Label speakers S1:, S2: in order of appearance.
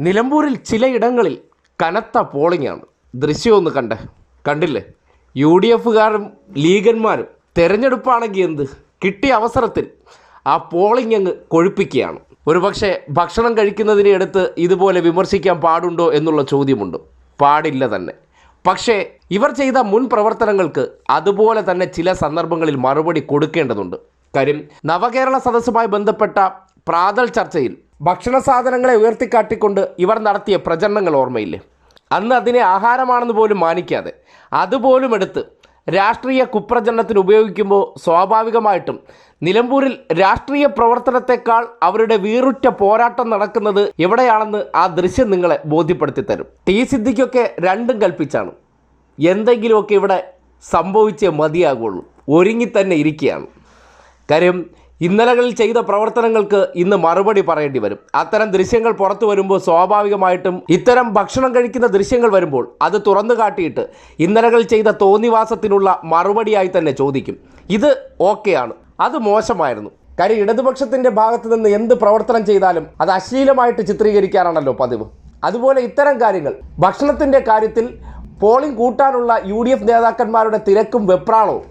S1: നിലമ്പൂരിൽ ചിലയിടങ്ങളിൽ കനത്ത പോളിംഗാണ് ദൃശ്യമൊന്ന് കണ്ട് കണ്ടേ. കണ്ടില്ലേ? യു ഡി എഫുകാരും ലീഗന്മാരും തെരഞ്ഞെടുപ്പാണെങ്കിൽ എന്ത്? കിട്ടിയ അവസരത്തിൽ ആ പോളിംഗ് അങ്ങ് കൊഴുപ്പിക്കുകയാണ്. ഒരുപക്ഷെ ഭക്ഷണം കഴിക്കുന്നതിനെ അടുത്ത് ഇതുപോലെ വിമർശിക്കാൻ പാടുണ്ടോ എന്നുള്ള ചോദ്യമുണ്ട്. പാടില്ല തന്നെ. പക്ഷേ ഇവർ ചെയ്ത മുൻ പ്രവർത്തനങ്ങൾക്ക് അതുപോലെ തന്നെ ചില സന്ദർഭങ്ങളിൽ മറുപടി കൊടുക്കേണ്ടതുണ്ട്. കാര്യം നവകേരള സദസ്സുമായി ബന്ധപ്പെട്ട പ്രാതൽ ചർച്ചയിൽ ഭക്ഷണ സാധനങ്ങളെ ഉയർത്തിക്കാട്ടിക്കൊണ്ട് ഇവർ നടത്തിയ പ്രചരണങ്ങൾ ഓർമ്മയില്ലേ? അന്ന് അതിനെ ആഹാരമാണെന്ന് പോലും മാനിക്കാതെ അതുപോലും എടുത്ത് രാഷ്ട്രീയ കുപ്രചരണത്തിന് ഉപയോഗിക്കുമ്പോൾ സ്വാഭാവികമായിട്ടും നിലമ്പൂരിൽ രാഷ്ട്രീയ പ്രവർത്തനത്തെക്കാൾ അവരുടെ വീറുറ്റ പോരാട്ടം നടക്കുന്നത് എവിടെയാണെന്ന് ആ ദൃശ്യം നിങ്ങളെ ബോധ്യപ്പെടുത്തി തരും ടി സിദ്ധിക്കൊക്കെ രണ്ടും കൽപ്പിച്ചാണ്. എന്തെങ്കിലുമൊക്കെ ഇവിടെ സംഭവിച്ചേ മതിയാകുള്ളൂ. ഒരുങ്ങി തന്നെ ഇരിക്കുകയാണ്. കാര്യം ഇന്നലകളിൽ ചെയ്ത പ്രവർത്തനങ്ങൾക്ക് ഇന്ന് മറുപടി പറയേണ്ടി വരും. അത്തരം ദൃശ്യങ്ങൾ പുറത്തു വരുമ്പോൾ സ്വാഭാവികമായിട്ടും ഇത്തരം ഭക്ഷണം കഴിക്കുന്ന ദൃശ്യങ്ങൾ വരുമ്പോൾ അത് തുറന്നു കാട്ടിയിട്ട് ഇന്നലകൾ ചെയ്ത തോന്നിവാസത്തിനുള്ള മറുപടിയായി തന്നെ ചോദിക്കും. ഇത് ഓക്കെയാണ് അത് മോശമായിരുന്നു. കാര്യം ഇടതുപക്ഷത്തിന്റെ ഭാഗത്ത് നിന്ന് എന്ത് പ്രവർത്തനം ചെയ്താലും അത് അശ്ലീലമായിട്ട് ചിത്രീകരിക്കാനാണല്ലോ പതിവ്. അതുപോലെ ഇത്തരം കാര്യങ്ങൾ ഭക്ഷണത്തിന്റെ കാര്യത്തിൽ പോളിംഗ് കൂട്ടാനുള്ള യു നേതാക്കന്മാരുടെ തിരക്കും വെപ്രാളവും.